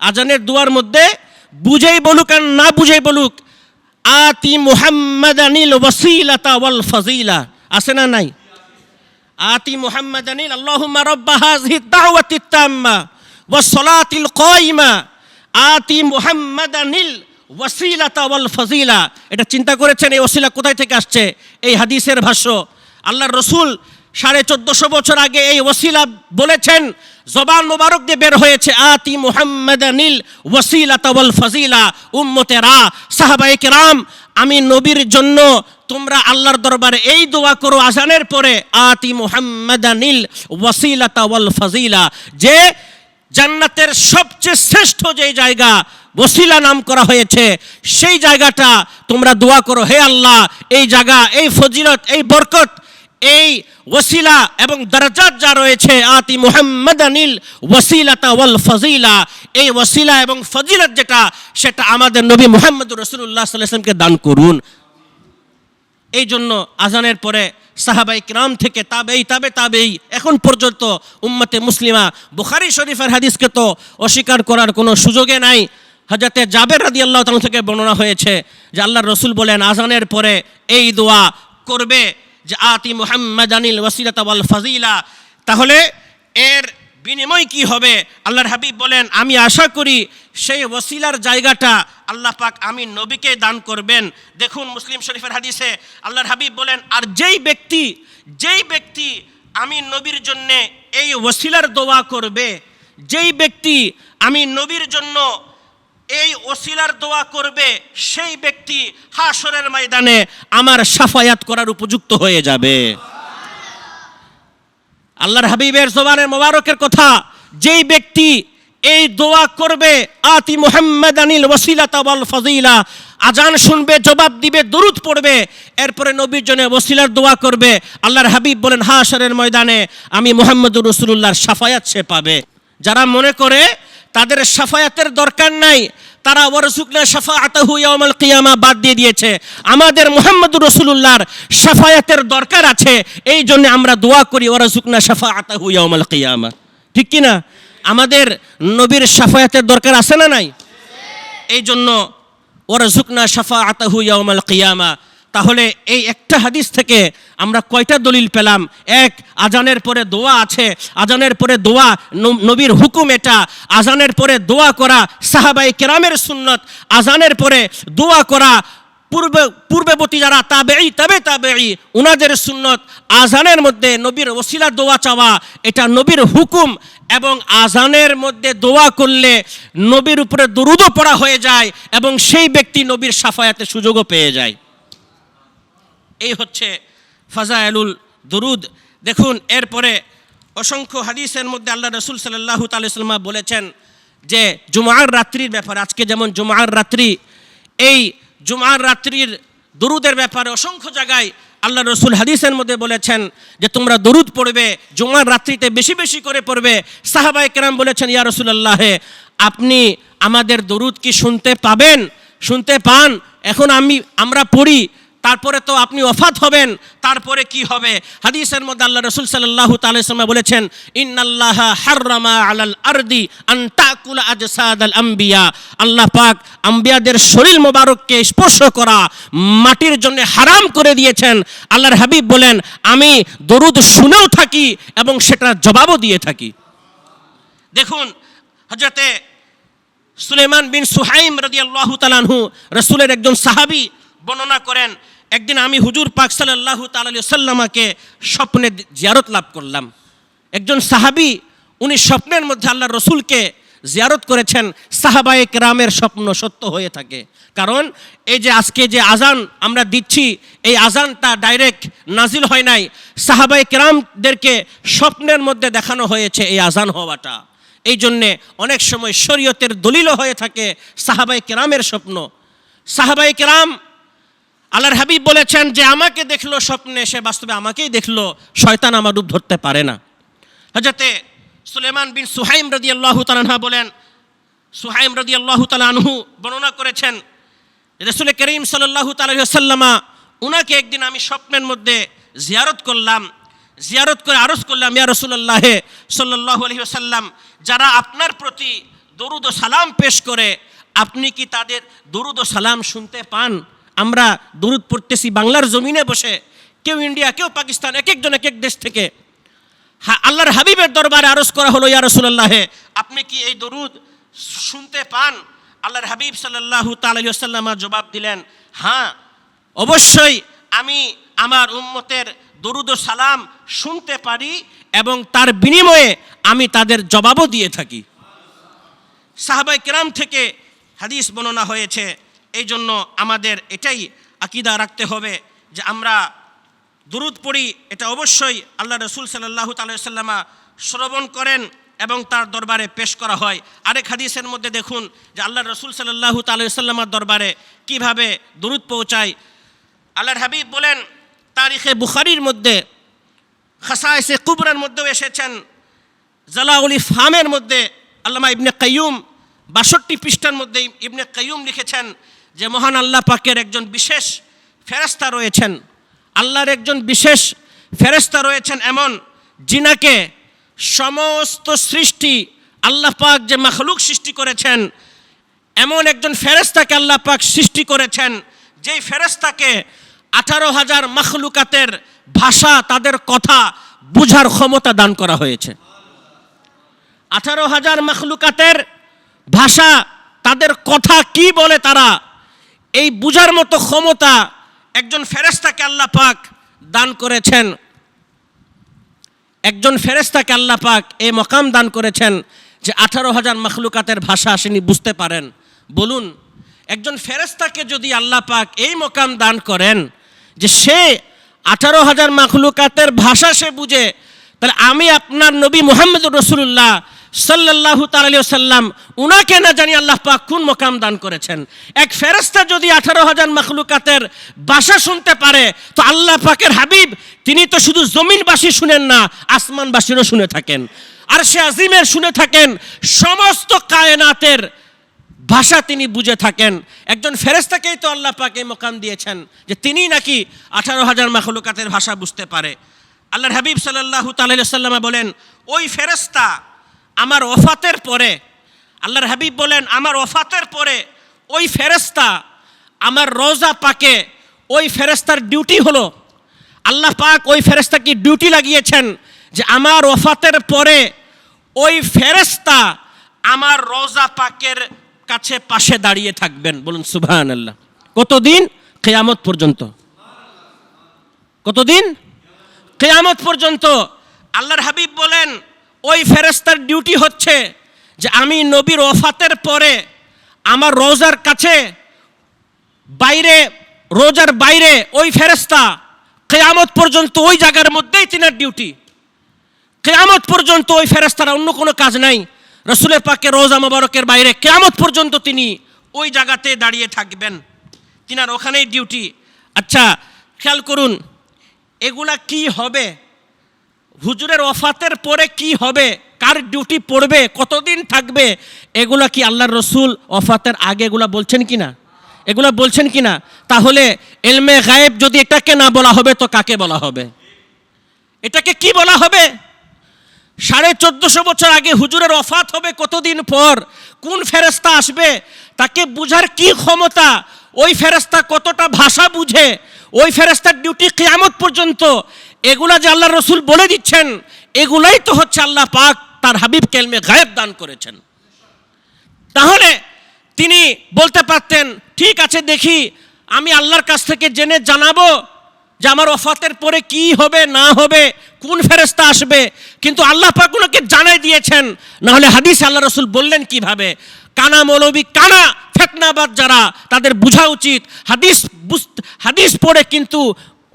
আজানের দুয়ার মধ্যে, বুঝেই বলুক আর না বুঝেই বলুক, আতি মুহাম্মাদানিল ওয়াসিলাতা ওয়াল ফাজিলা আছে না নাই? আতি মুহাম্মাদানিল, আল্লাহুম্মা রাব্বা হাযিহি দাওয়াতিত তাম্মা ওয়াস সালাতিল কায়িমা। আতি মুহাম্মাদানিল ওয়াসিলাতা ওয়াল ফাজিলা এটা চিন্তা করেছেন এই ওসিলা কোথায় থেকে আসছে? এই হাদিসের ভাষ্য, আল্লাহর রসুল সাড়ে চোদ্দশো বছর আগে এই ওসিলা বলেছেন, জবান মোবারক দিয়ে বের হয়েছে, আতি মুহাম্মাদানিল ওয়াসিলাতা ওয়াল ফাজিলা, উম্মতেরা, সাহাবায়ে কেরাম, আমি নবীর জন্য তোমরা আল্লাহর দরবারে এই দোয়া করো আজানের পরে, আতি মুহাম্মাদানিল ওয়াসিলাতা ওয়াল ফাজিলা, যে জান্নাতের সবচেয়ে শ্রেষ্ঠ যে জায়গা, ওসিলা নাম করা হয়েছে, সেই জায়গাটা তোমরা দোয়া করো, হে আল্লাহ, এই জায়গা, এই ফজিলত, এই বরকত এই ওসিলা এবং দরজাত যা রয়েছে, আতি মুহাম্মদ আনিল ওসিলাতা ওয়াল ফজিলা। এই ওসিলা এবং ফজিলত যেটা, সেটা আমাদের নবী মুহাম্মদ রসুল্লাহ সাল্লামকে দান করুন। এই জন্য আজানের পরে সাহাবাই কিরাম থেকে তাবেই, তাবে তাবেই, এখন পর্যন্ত উম্মতে মুসলিমা বুখারি শরীফের হাদিসকে তো অস্বীকার করার কোনো সুযোগে নাই। হজরতে জাবের রাদি আল্লাহ থেকে বর্ণনা হয়েছে যে আল্লাহ রসুল বলেন, আজানের পরে এই দোয়া করবে। যে আতি মুহাম্মদ আনিল ওয়াসিলাত ওয়াল ফাজিলা। তাহলে এর বিনিময় কি হবে? আল্লাহর হাবিব বলেন, আমি আশা করি সেই ওসিলার জায়গাটা আল্লাহ পাক আমি নবীকে দান করবেন। দেখুন মুসলিম শরীফের হাদিসে আল্লাহর হাবিব বলেন, আর যেই ব্যক্তি যেই ব্যক্তি আমি নবীর জন্যে এই ওসিলার দোয়া করবে, যেই ব্যক্তি আমি নবীর জন্য এই ওসিলার দোয়া করবে সেই ব্যক্তি হাসরের ময়দানে আমার সাফায়াত করার উপযুক্ত হয়ে যাবে। আল্লাহর হাবিবের জবানের মোবারকের কথা, যেই ব্যক্তি এই দোয়া করবে, আতি মোহাম্মদ আনিল ওসিলাতা ওয়াল ফাজিলা, আজান শুনবে, জবাব দিবে, দরুদ পড়বে, এরপরে নবীর জন্য ওসিলার দোয়া করবে, আল্লাহর হাবিব বলেন, হাশরের ময়দানে আমি মুহাম্মদুর রসুল্লাহর সাফায়াত সে পাবে। যারা মনে করে তাদের সাফায়াতের দরকার নাই। তারা ওয়ারসুকনা শাফাআতাহু ইয়াউমাল কিয়ামা বাদ দিয়ে দিয়েছে। আমাদের মুহাম্মদুর রাসূলুল্লাহর শাফায়াতের দরকার আছে। এই জন্য আমরা দোয়া করি ওয়ারসুকনা শাফাআতাহু ইয়াউমাল কিয়ামা। ঠিক কি না? আমাদের নবীর শাফায়াতের দরকার আছে না নাই? এই জন্য ওয়ারজুকনা শাফা আতাহু ইয়াউমাল কিয়ামা তাহলে এই একটা হাদিস থেকে আমরা কয়টা দলিল পেলাম? এক, আজানের পরে দোয়া আছে। আজানের পরে দোয়া নবীর হুকুম এটা। আজানের পরে দোয়া করা সাহাবাই কেরামের সুন্নত। আজানের পরে দোয়া করা পূর্বে, পূর্ববর্তী যারা তাবেই তবে তাবেই উনাদের সুন্নত। আজানের মধ্যে নবীর ওসিলা দোয়া চাওয়া, এটা নবীর হুকুম এবং আজানের মধ্যে দোয়া করলে নবীর উপরে দরুদও পড়া হয়ে যায় এবং সেই ব্যক্তি নবীর সাফায়াতে সুযোগও পেয়ে যায়। এই হচ্ছে ফাজাইলুল দরুদ। দেখুন, এরপরে অসংখ্য হাদিসের মধ্যে আল্লাহ রসুল সাল্লাহ তালিয়াল্লামা বলেছেন যে জুমার রাত্রির ব্যাপার, আজকে যেমন জুমার রাত্রি, এই জুমার রাত্রির দরুদের ব্যাপারে অসংখ্য জায়গায় আল্লাহ রসুল হাদিসের মধ্যে বলেছেন যে তোমরা দরুদ পড়বে, জুমার রাত্রিতে বেশি বেশি করে পড়বে। সাহাবাই কেরাম বলেছেন, ইয়া রসুল রসুলাল্লাহে, আপনি আমাদের দরুদ কি শুনতে পাবেন? শুনতে পান? এখন আমি, আমরা পড়ি তারপরে তো আপনি ওফাত হবেন, তারপরে কি হবে? হাদিসের মধ্যে আল্লাহ রসুল সাল্লাহ তালামা বলেছেন, ইন্নাল্লাহ হাররামা আলাল আরদি আন তাকুল আজসাদ আল আম্বিয়া। আল্লাহ পাক আম্বিয়াদের শরীর মোবারককে স্পর্শ করা, মাটির জন্য হারাম করে দিয়েছেন। আল্লাহর হাবিব বলেন, আমি দরুদ শুনেও থাকি এবং সেটার জবাবও দিয়ে থাকি। দেখুন হজরতে সুলেমান বিন সুহাইম রাদিয়াল্লাহু তালানহু রসুলের একজন সাহাবী বর্ণনা করেন একদিন আমি হুজুর পাক সাল্লাল্লাহু তাআলা সাল্লামাকে স্বপ্নে জিয়ারত লাভ করলাম। একজন সাহাবী, উনি স্বপ্নের মধ্যে আল্লাহ রসুলকে জিয়ারত করেছেন, সাহাবায়ে কেরামের স্বপ্ন সত্য হয়ে থাকে। কারণ এই যে আজকে যে আজান আমরা দিচ্ছি, এই আজানটা ডাইরেক্ট নাজিল হয় নাই। সাহাবায়ে কেরামদেরকে স্বপ্নের মধ্যে দেখানো হয়েছে এই আজান হওয়াটা। এই জন্যে অনেক সময় শরীয়তের দলিলও হয়ে থাকে সাহাবাই কেরামের স্বপ্ন। সাহাবাই কেরাম আল্লাহর হাবিব বলেছেন যে, আমাকে দেখল স্বপ্নে, সে বাস্তবে আমাকেই দেখল। শয়তান আমার রূপ ধরতে পারে না। হজরতে সুলেমান বিন সুহাইম রদি আল্লাহ তালানহা বলেন, সুহাইম রদি আল্লাহ তালানহু বর্ণনা করেছেন রসুল করিম সাল্লাহু তাল্লামা উনাকে একদিন আমি স্বপ্নের মধ্যে জিয়ারত করলাম, জিয়ারত করে আরজ করলাম, ইয়া রসুল্লাহে সাল্লাহ আলহি আসাল্লাম যারা আপনার প্রতি দরুদ ও সালাম পেশ করে, আপনি কি তাদের দরুদ ও সালাম শুনতে পান? আমরা দরুদ পড়তেছি, বাংলার জমিনে বসে। কেউ ইন্ডিয়া, কেউ পাকিস্তান এক একজন এক এক দেশ থেকে। আল্লাহর হাবিবের দরবারে আরজ করা হলো, ইয়া রসুল্লাহে আপনি কি এই দরুদ শুনতে পান? আল্লাহর হাবিব সাল্লাল্লাহু তাল্লামা জবাব দিলেন হ্যাঁ অবশ্যই আমি আমার উম্মতের দরুদ সালাম শুনতে পারি এবং তার বিনিময়ে আমি তাদের জবাবও দিয়ে থাকি। সাহাবাই কেরাম থেকে হাদিস বর্ণনা হয়েছে এই জন্য আমাদের এটাই আকিদা রাখতে হবে যে আমরা দুরুদ পড়ি, এটা অবশ্যই আল্লাহ রসুল সাল্লাহ তাল্লামা শ্রবণ করেন এবং তার দরবারে পেশ করা হয়। আরেক হাদিসের মধ্যে দেখুন যে আল্লাহ রসুল সাল্লাহ তাল্লামার দরবারে কীভাবে দুরুদ পৌঁছায়। আল্লাহর হাবিব বলেন, তারিখে বুখারির মধ্যে খাসাইসে কুবরার মধ্যেও এসেছেন, জালাউলি ফামের মধ্যে আল্লামা ইবনে কাইয়ুম বাষট্টি পৃষ্ঠার মধ্যে ইবনে কাইয়ুম লিখেছেন যে, মহান আল্লাহ পাকের একজন বিশেষ ফেরেস্তা রয়েছেন। আল্লাহর একজন বিশেষ ফেরেস্তা রয়েছেন এমন জিনাকে সমস্ত সৃষ্টি আল্লাহ পাক যে মাখলুক সৃষ্টি করেছেন, এমন একজন ফেরেস্তাকে আল্লাহ পাক সৃষ্টি করেছেন, যেই ফেরেস্তাকে আঠারো হাজার মাখলুকাতের ভাষা, তাদের কথা বুঝার ক্ষমতা দান করা হয়েছে। আঠারো হাজার মাখলুকাতের ভাষা, তাদের কথা কি বলে তারা? এই বুঝার মতো ক্ষমতা একজন ফেরেস্তাকে আল্লাহ পাক দান করেছেন। একজন ফেরেস্তাকে আল্লাহ পাক এই মকাম দান করেছেন যে আঠারো হাজার মখলুকাতের ভাষা তিনি বুঝতে পারেন। বলুন, একজন ফেরেস্তাকে যদি আল্লাহ পাক এই মকাম দান করেন যে সে আঠারো হাজার মখলুকাতের ভাষা সে বুঝে, তাহলে আমি আপনার নবী মোহাম্মদ রসুল্লাহ সাল্লাল্লাহু তাআলা সাল্লাম উনাকে না জানি আল্লাহ পাক কোন মোকাম দান করেছেন? এক ফেরেস্তা যদি আঠারো হাজার মখলুকাতের ভাষা শুনতে পারে, তো আল্লাহ পাকের হাবিব, তিনি তো শুধু জমিনবাসী শুনেন না, আসমানবাসীরও শুনে থাকেন। আর সে আজিমের শুনে থাকেন, সমস্ত কায়নাতের ভাষা তিনি বুঝে থাকেন। একজন ফেরেস্তাকেই তো আল্লাহ পাক মোকাম দিয়েছেন, যে তিনি নাকি আঠারো হাজার মাখলুকাতের ভাষা বুঝতে পারে। আল্লাহর হাবিব সাল্লাহু তাল্লামা বলেন, ওই ফেরেস্তা আমার ওফাতের পরে, আল্লাহর হাবিব বলেন, আমার ওফাতের পরে ওই ফেরেস্তা আমার রোজা পাকে, ওই ফেরেস্তার ডিউটি হলো। আল্লাহ পাক ওই ফেরেস্তা কি ডিউটি লাগিয়েছেন যে আমার ওফাতের পরে ওই ফেরেস্তা আমার রোজা পাকের কাছে পাশে দাঁড়িয়ে থাকবেন। বলুন সুবহান আল্লাহ কতদিন? কেয়ামত পর্যন্ত। কতদিন? কেয়ামত পর্যন্ত। আল্লাহর হাবিব বলেন ওই ফেরেস্তার ডিউটি হচ্ছে যে আমি নবীর ওফাতের পরে আমার রোজার কাছে বাইরে, রোজার বাইরে ওই ফেরেস্তা কেয়ামত পর্যন্ত ওই জায়গার মধ্যেই তিনার ডিউটি কেয়ামত পর্যন্ত ওই ফেরেস্তার অন্য কোনো কাজ নাই। রসুলের পাকে রোজা মোবারকের বাইরে কেয়ামত পর্যন্ত তিনি ওই জায়গাতে দাঁড়িয়ে থাকবেন। তিনার ওখানেই ডিউটি আচ্ছা খেয়াল করুন, এগুলা কি হবে? হুজুরের ওফাতের পরে কি হবে? কার ডিউটি পড়বে? কতদিন থাকবে? এগুলা কি আল্লাহর রসুল ওফাতের আগে এগুলা বলছেন কি না এগুলা বলছেন কি না তাহলে এলমে গায়েব যদি এটাকে না বলা হবে, তো কাকে বলা হবে? এটাকে কি বলা হবে? সাড়ে চোদ্দশো বছর আগে হুজুরের অফাত হবে কতদিন পর? কোন ফেরেস্তা আসবে? তাকে বুঝার কি ক্ষমতা? ওই ফেরেস্তা কতটা ভাষা বুঝে? ওই ফেরেস্তার ডিউটি কেয়ামত পর্যন্ত এগুলা যে আল্লাহ রসুল বলে দিচ্ছেন, এগুলাই তো হচ্ছে আল্লাহ পাক তার হাবিব কেলমে গায়েব দান করেছেন। তাহলে তিনি বলতে পারতেন, ঠিক আছে দেখি, আমি আল্লাহর কাছ থেকে জেনে জানাব যে আমার ওফাতের পরে কি হবে, না হবে, কোন ফেরেস্তা আসবে। কিন্তু আল্লাহ পাক ওনাকে জানাই দিয়েছেন না হলে হাদিস আল্লাহ রসুল বললেন কীভাবে? কানা মৌলবী কানা, ফেতনাবাদ যারা, তাদের বোঝা উচিত। হাদিস হাদিস পড়ে কিন্তু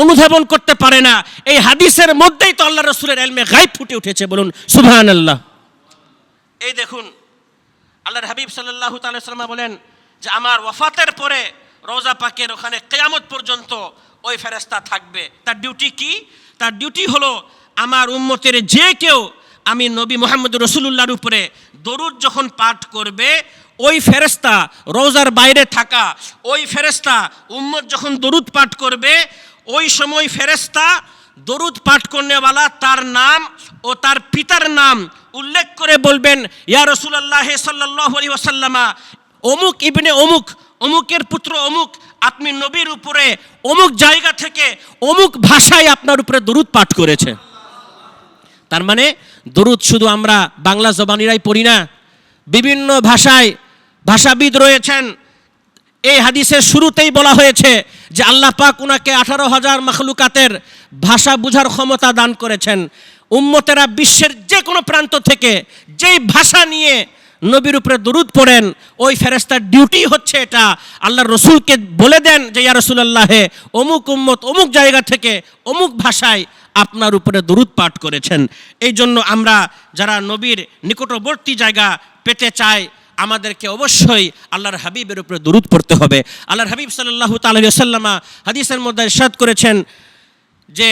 অনুধাবন করতে পারে না। এই হাদিসের মধ্যেই তো আল্লাহ রসুলের এলমে গাইব ফুটে উঠেছে, বলুন সুবহান আল্লাহ এই দেখুন, আল্লাহর হাবিব সাল্লাহ তাল্লামা বলেন যে আমার ওয়াফাতের পরে রোজা পাকের ওখানে কেয়ামত পর্যন্ত ওই ফেরেস্তা থাকবে। তার ডিউটি কি? তার ডিউটি হলো আমার উম্মতের যে কেউ আমি নবী মোহাম্মদ রসুল্লাহর উপরে দরুদ যখন পাঠ করবে, ওই ফেরেস্তা রোজার বাইরে থাকা, ওই ফেরেস্তা উম্মত যখন দরুদ পাঠ করবে ওই সময় ফেরেস্তা দরুদ পাঠ করনেওয়ালা তার নাম ও তার পিতার নাম উল্লেখ করে বলবেন, ইয়া রসুল্লাহ সাল্লাহ ওসাল্লামা অমুক ইবনে অমুক, অমুকের পুত্র অমুক, আপনি নবীর উপরে অমুক জায়গা থেকে অমুক ভাষায় আপনার উপরে দরুদ পাঠ করেছে। তার মানে দরুদ শুধু আমরা বাংলা জবানিরাই পড়ি না, বিভিন্ন ভাষায় ভাষাবিদ রয়েছেন। এই হাদিসের শুরুতেই বলা হয়েছে যে আল্লাহ পাক উনাকে আঠারো হাজার মখলুকাতের ভাষা বুঝার ক্ষমতা দান করেছেন। উম্মতেরা বিশ্বের যে কোনো প্রান্ত থেকে যেই ভাষা নিয়ে নবীর উপরে দরুদ পড়েন, ওই ফেরেস্তার ডিউটি হচ্ছে এটা। আল্লাহর রসুলকে বলে দেন যে, ইয়া রসুলাল্লাহে, অমুক উম্মত অমুক জায়গা থেকে অমুক ভাষায় আপনার উপরে দরুদ পাঠ করেছেন। এই জন্য আমরা যারা নবীর নিকটবর্তী জায়গা পেতে চাই আমাদেরকে অবশ্যই আল্লাহর হাবিবের উপরে দরুদ পড়তে হবে। আল্লাহর হাবিব সাল্লাল্লাহু তাআলা সাল্লামা হাদিসের মধ্যে ইরশাদ করেছেন যে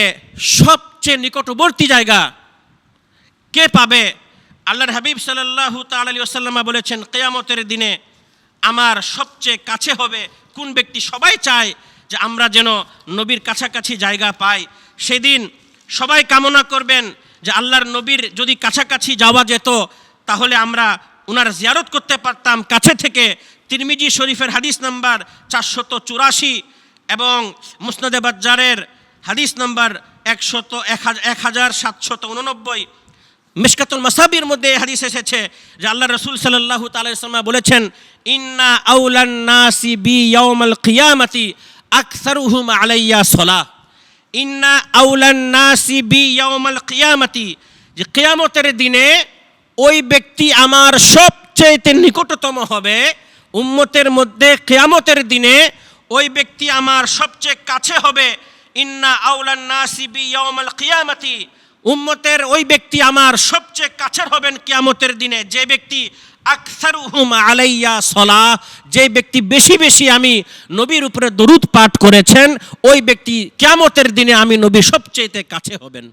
সবচেয়ে নিকটবর্তী জায়গা কে পাবে? আল্লাহর হাবিব সাল্লাল্লাহু তাআলা সাল্লামা বলেছেন, কেয়ামতের দিনে আমার সবচেয়ে কাছে হবে কোন ব্যক্তি? সবাই চায় যে আমরা যেন নবীর কাছাকাছি জায়গা পাই। সেদিন সবাই কামনা করবেন যে আল্লাহর নবীর যদি কাছাকাছি যাওয়া যেত, তাহলে আমরা ওনার জিয়ারত করতে পারতাম। কাছে থেকে তিরমিজি শরীফের হাদিস নাম্বার চারশত চুরাশি এবং মুসনাদে বাজ্জারের হাদিস নাম্বার একশত এক হাজার সাতশত উননব্বই। মিশকাতুল মাসাবির মধ্যে হাদিস এসেছে যে আল্লাহ রসুল সাল্লাল্লাহু তাআলা সাল্লাম বলেছেন, ইন্না আউলান নাসি বি ইয়াউমাল কিয়ামাতি আকসারুহুম আলাইয়া সলাহ। ইন্না আউলান নাসি বি ইয়াউমাল কিয়ামাতি। যে কিয়ামতের দিনে ওই ব্যক্তি আমার সবচেয়ে নিকটতম হবে উম্মতের মধ্যে কেয়ামতের দিনে ওই ব্যক্তি আমার সবচেয়ে কাছে হবে। ইন্না আউলান নাসি বি ইয়াউমাল কিয়ামাতি। উম্মতের ওই ব্যক্তি আমার সবচেয়ে কাছের হবেন কিয়ামতের দিনে। যে ব্যক্তি আকসারুহুম আলাইয়া সলা, যে ব্যক্তি বেশি বেশি আমি নবীর উপরে দরুদ পাঠ করেছেন, ওই ব্যক্তি কিয়ামতের দিনে আমি নবী সবচেয়ে কাছে হবেন।